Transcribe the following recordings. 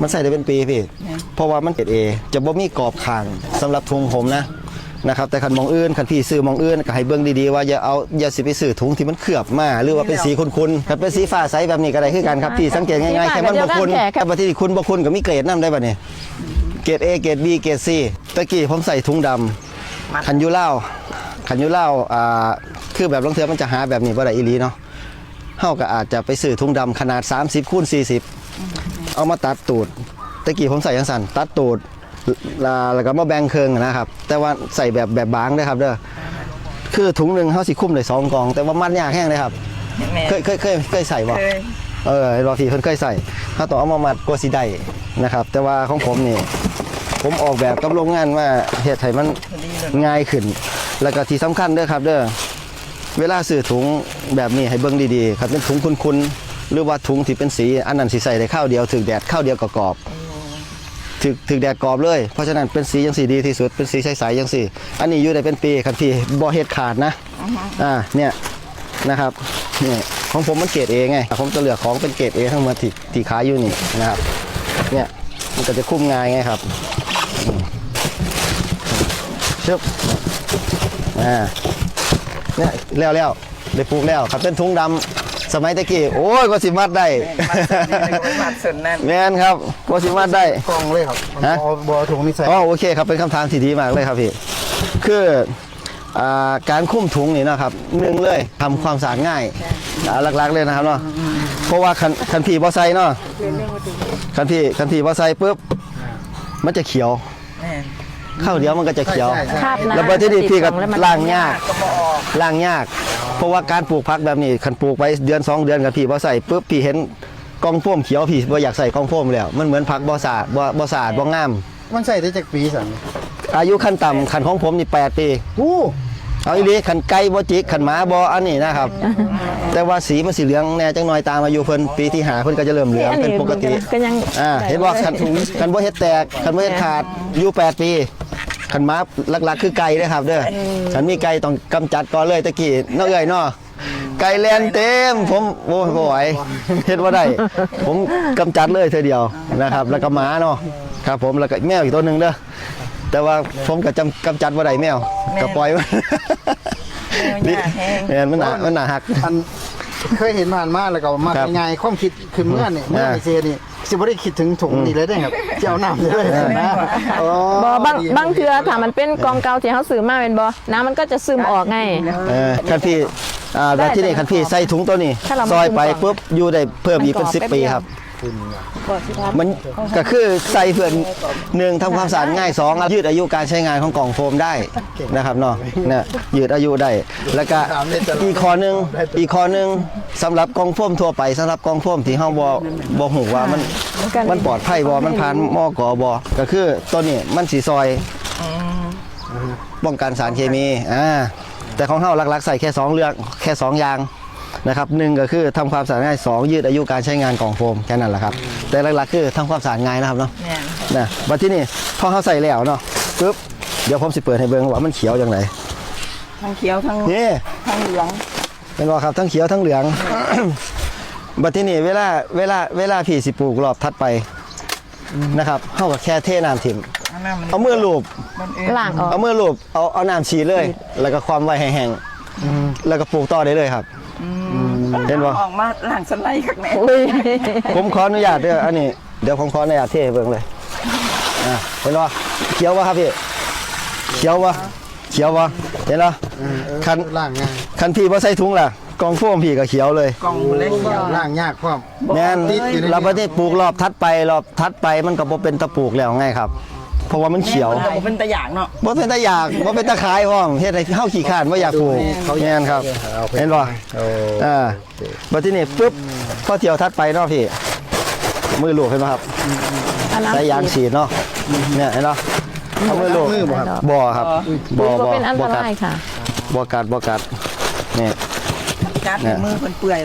มันใส่ได้เป็นปีพี่ เพราะว่ามันเกรดเอจะบ่มีกรอบคางสำหรับถุงผมนะนะครับแต่คันมองอื่นคันพี่ซื้อมองอื่นก็ให้เบิ่งดีๆว่าอย่าเอาอย่าสิไปซื้อถุงที่มันเคลือบมาหรือว่าเป็นสีคุณๆคันเป็นสีฟ้าใสแบบนี้ก็ได้คือกันครับพี่สังเกตง่ายๆแค่มันบ่คุณแต่บัดที่คุณบ่คุณก็มีเกรดนํได้บัดนี้เกรด A เกรด B เกรด C ตะกี้ผมใส่ถุงดำคันยูเล่าคันยูเล่าอ่าคือแบบลางเทือมันจะหาแบบนี้บ่ได้อีหลีเนาะเฮาก็อาจจะไปซื้อถุงดำขนาด 30คูณ40 เอามาตัดตูดตะกี้ผมใส่ยังสั่นตัดตูดลาแล้วก็มาแบ่งเครื่องนะครับ แต่ว่าใส่แบบแบบบางด้วยครับเด้อคือถุงหนึ่งเฮาสิคุ้มได้สองกอง แต่ว่ามันยากแห้งเลยครับแม่เคยเคยเคยเคยใส่บ่เคยเออรอทีเพิ่นเคยใส่ถ้าต้องเอามามัดกลัวสิได้นะครับ แต่ว่าของผมนี่ ผมออกแบบกับโรงงานว่าเฮ็ดให้มันง่ายขึ้น แล้วก็ที่สำคัญเด้อครับ เด้อเวลาซื้อถุงแบบนี้ให้เบิ่งดีๆ ครับเป็นถุงคุ้นๆ หรือว่าถุงที่เป็นสีอันนั้นสิใส่ได้ข้าวเดียวถึกแดดข้าวเดียวก็กรอบถึกถึกแดดกรอบเลยเพราะฉะนั้นเป็นสีจังสีดีที่สุดเป็นสีใสๆจังสีอันนี้อยู่ได้เป็นปีครับพี่บ่เฮ็ดขาดนะอ่าเนี่ยนะครับนี่ของผมมันเกรดเอไงผมจะเหลือกของเป็นเกรดเอทั้งหมดที่ที่ขายอยู่นี่นะครับเนี่ยมันก็จะคุ้มง่ายไงครับอืมชึบอ่าเนี่ยแล้วแล้วได้ปลูกแล้วครับเป็นถุงดำ สมัยตะกี้โอ้ยก็สิมัดได้มัดส่วนนั้นแมนครับก็สิมัดได้กล่องเลยครับฮะบอบอถุงนี่ใส่อ๋อโอเคครับเป็นคำถามที่ดีมากเลยครับพี่คืออ่าการคุ้มถุงนี่นะครับหนึ่งเลยทำความสะอาดง่ายอ่าหลักๆเลยนะครับเนาะเพราะว่าคันคันพี่บ่ใส่เนาะคันพี่คันพี่บ่ใส่ปุ๊บมันจะเขียวแม่ข้าวเดียวมันก็จะเขียวใช่ใช่คราบน้ำแล้วพอที่นี่พี่ก็ติดของแล้วมันล้างยากก็บออกล้างยาก เพราะว่าการปลูกพักแบบนี้คันปลูกไปเดือนสองเดือนกับพี่บ่ใส่ปุ๊บพี่เห็นกองโฟมเขียวพี่บ่อยากใส่กองโฟมแล้ว มันเหมือนพักบ่สะอาดบ่บ่สะอาดบ่งาม มันใส่ได้จากปีสันอายุขั้นต่ำขันของผมนี่8ปี อู้ เอาอีหลีขันไก่บ่จิกขันหมาบ่อันนี้นะครับ แต่ว่าสีมันสีเหลืองแน่จังหน่อยตามอายุเพิ่นปีที่หาเพิ่นก็จะเริ่มเหลืองเป็นปกติก็ยังอ่าเห็นว่าขันขันบ่เฮ็ดแตกขันบ่เฮ็ดขาดอยู่ 8 ปี ขันหมาหลักๆ คือไก่เด้อครับ เด้อฉันมีไก่ต้องกำจัดก่อนเลยตะกี้เนาะเอ้ยเนาะไก่แลนเต็ม ผมโอ้ยบ่ไหวเฮ็ดบ่ได้ ผมกำจัดเลยเธอเดียวนะครับ แล้วก็หมาเนาะครับผมแล้วก็แมวอีกตัวหนึงเด้อแต่ว่าผมก็จำกำจัดบ่ได้แมวก็ปล่อยมันแมวหน้าแห้งแม่นมันหนามันหนาหักอันเคยเห็นผ่านมาแล้วก็มาครับง่ายๆความคิดขึ้นเมื่อนี่เมื่ออ่าไอเซนี่ สิบ่ได้คิดถึงถุงนี่เลยได้ครับเจ้าน้ำเลยนะอ๋อ บ่บางดีบางเทื่อถ้ามันเป็นกองเก่าที่เขาซื้อมาเป็นบ่น้ำมันก็จะซึมออกไง เออคันพี่อ่าแล้วที่นี่คันพี่ใส่ถุงตัวนี้ ถ้าเราไม่ซอยไปกินก่อนปุ๊บอยู่ได้เพิ่มอีกเป็นมันกรอบสิบแป๊บปีเดียว ครับ มันก็คือใส่เพื่อนหนึ่งทำความสะอาดง่ายสองยืดอายุการใช้งานของกล่องโฟมได้นะครับเนาะเนี่ยยืดอายุได้ แล้วก็อีกข้อหนึงอีกข้อหนึงสำหรับกล่องโฟมทั่วไปสำหรับกล่องโฟมที่เฮาบ่บ่ฮู้ว่ามันมันปลอดภัยบ่มันผ่านมอกบ่ก็คือตัวนี้มันสิซอยป้องกันสารเคมีอ่าแต่ของเฮาหลักๆใส่แค่สองเรื่องแค่สองอย่าง นะครับหนึ่งก็คือทำความสะอาดง่ายสองยืดอายุการใช้งานกล่องโฟมแค่นั้นแหละครับ แต่หลักๆคือทำความสะอาดง่ายนะครับเนาะแม่นนะมาที่นี่พอเขาใส่แล้วเนาะปุ๊บเดี๋ยวผมสิเปิดให้เบิ่งว่ามันเขียวอย่างไรทั้งเขียวทั้งนี่ ทั้งเหลืองเป็นว่าครับทั้งเขียวทั้งเหลือง บัดที่นี่เวลาเวลาเวลาพี่สิปลูกรอบถัดไปนะครับเฮาก็แค่เทน้ำถิ่มอันนั้นมันเอามือลูบมันเองล้างออก เอามือลูบเอาเอาน้ำฉีดเลย แล้วก็ความไว้ให้แห้งแล้วก็ปลูกต่อได้เลยครับ เห็นบ่ ออกมาหลังสไลด์ข้างในอุ้ยผมขออนุญาตเด้ออันนี้เดี๋ยวผมขออนุญาตเทให้เบิ่งเลยอะเห็นบ่เขียวบ่ครับพี่เขียวบ่เขียวบ่เห็นบ่คัน ล่างง่ายคันพี่บ่ใส่ถุงล่ะกองโฟมพี่ก็เขียวเลย กล่องเล็กเขียวล่างยากความ แม่นติดอยู่ในนี้ เราบ่ได้ปลูกรอบทัดไปรอบทัดไปมันก็บ่เป็นตะปลูกแล้วไงครับ เพราะว่ามันเขียวแม่นบ่เป็นตะอย่างเนาะบ่เป็นตาอยากบ่เป็นตาขายพร้อมเฮ็ดให้เฮาขี้ข้านบ่อยากปลูกแม่นครับ เห็นบ่โอ้อ่าบัดทีนี้ปุ๊บพอเที่ยวทัดไปเนาะพี่ มือลูกเห็นไหมครับอันนั้น ใส่ยางฉีดเนาะเนี่ยเห็นเนาะเอามือลูกมือบ่ครับบ่ครับบ่อุ้ยบ่บ่เป็นอันตบ่กัดรายค่ะ บ่กัดบ่กัดนี่ กัดเนี่ยมือเพิ่นเปื่อย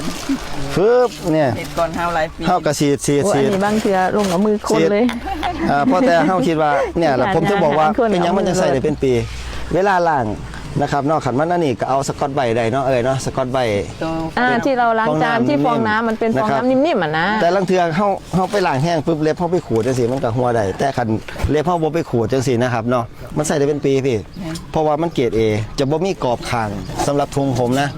ฟึบเนี่ยเห็ดก่อนเฮาหลายปีเฮาก็ฉีดฉีดโอ้อัฉีนด นี้บางเทื่อลงเอามือคนเลย อ่าเพราะแต่เฮาคิดว่าเนี่ยแหละผมถึงบอกว่าคนเป็นหยังมันจะใส่ได้เป็นปี เวลาล้างนะครับเนอกขันมันนั่นนี่ก็เอาสกอตไบรท์ได้เนาะเอ้ยเนาะสกอตไบรท์ตัว อ่าที่เราล้างจานที่ฟองน้ำมันเป็นฟองนะครับน้ำนิ่มๆอะนะ แต่ลังเทือเฮาเฮาไปล้างแห้งปุ๊บเล็บเฮาไปขูดจังซี่มันก็หัวได้แต่คันเล็บเฮาบ่ไปขูดจังซี่นะครับเนาะมันใส่ได้เป็นปีพี่ เพราะว่ามันเกรด A จะบ่มีกรอบคางสำหรับถุงผมนะ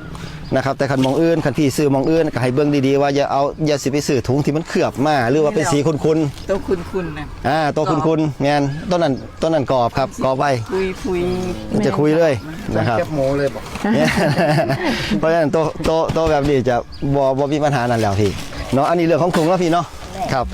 นะครับแต่คันมองอื่นคันพี่ซื้อมองอื่นก็ให้เบิ่งดีๆว่าอย่าเอาอย่าสิไปซื้อถุงที่มันเคลือบมาหรือว่าเป็นสีขุ่นตัวคุณคุณนะๆอ่าตัวขุ่นๆแม่นต้นนั้นต้นนั้นกรอบครับกรอบไว้คุยคุยมันจะคุยเลยนะครับแคบหมูเลยบอกเนี่ยเพราะฉะนั้นโตโตโตแบบนี้จะบ่บ่มีปัญหานั่นแล้วพี่เนาะอันนี้เรื่องของถุงแล้วพี่เนาะครับ